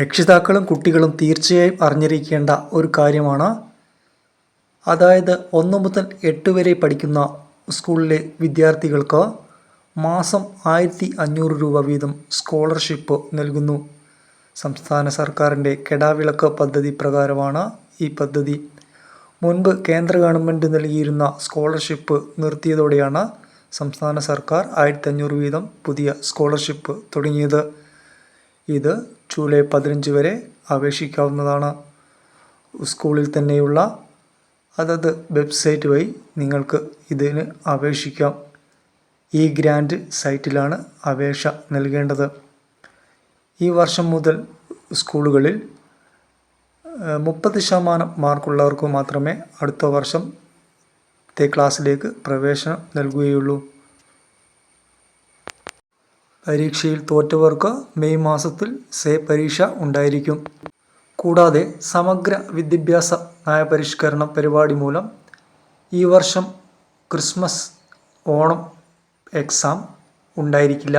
രക്ഷിതാക്കളും കുട്ടികളും തീർച്ചയായും അറിഞ്ഞിരിക്കേണ്ട ഒരു കാര്യമാണ്. അതായത് ഒന്ന് മുതൽ എട്ട് വരെ പഠിക്കുന്ന സ്കൂളിലെ വിദ്യാർത്ഥികൾക്ക് മാസം ആയിരത്തി അഞ്ഞൂറ് രൂപ വീതം സ്കോളർഷിപ്പ് നൽകുന്നു. സംസ്ഥാന സർക്കാരിന്റെ കെടാവിളക്ക് പദ്ധതി പ്രകാരമാണ് ഈ പദ്ധതി. മുൻപ് കേന്ദ്ര ഗവൺമെന്റ് നൽകിയിരുന്ന സ്കോളർഷിപ്പ് നിർത്തിയതോടെയാണ് സംസ്ഥാന സർക്കാർ ആയിരത്തി അഞ്ഞൂറ് വീതം പുതിയ സ്കോളർഷിപ്പ് തുടങ്ങിയത്. ഇത് ജൂലൈ പതിനഞ്ച് വരെ അപേക്ഷിക്കാവുന്നതാണ്. സ്കൂളിൽ തന്നെയുള്ള അതത് വെബ്സൈറ്റ് വഴി നിങ്ങൾക്ക് ഇതിന് അപേക്ഷിക്കാം. ഈ ഗ്രാൻഡ് സൈറ്റിലാണ് അപേക്ഷ നൽകേണ്ടത്. ഈ വർഷം മുതൽ സ്കൂളുകളിൽ മുപ്പത് ശതമാനം മാർക്കുള്ളവർക്ക് മാത്രമേ അടുത്ത വർഷത്തെ ക്ലാസ്സിലേക്ക് പ്രവേശനം നൽകുകയുള്ളൂ. പരീക്ഷയിൽ തോറ്റവർക്ക് മെയ് മാസത്തിൽ സേ പരീക്ഷ ഉണ്ടായിരിക്കും. കൂടാതെ സമഗ്ര വിദ്യാഭ്യാസ നയപരിഷ്കരണ പരിപാടി മൂലം ഈ വർഷം ക്രിസ്മസ് ഓണം എക്സാം ഉണ്ടായിരിക്കില്ല.